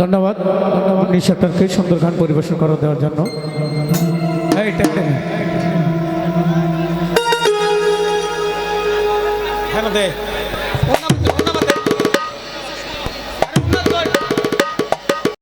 ধন্যবাদ। ধন্যবাদ নিশাটারকে সুন্দর গান পরিবেশন করা দেওয়ার জন্য। হ্যাঁ দে।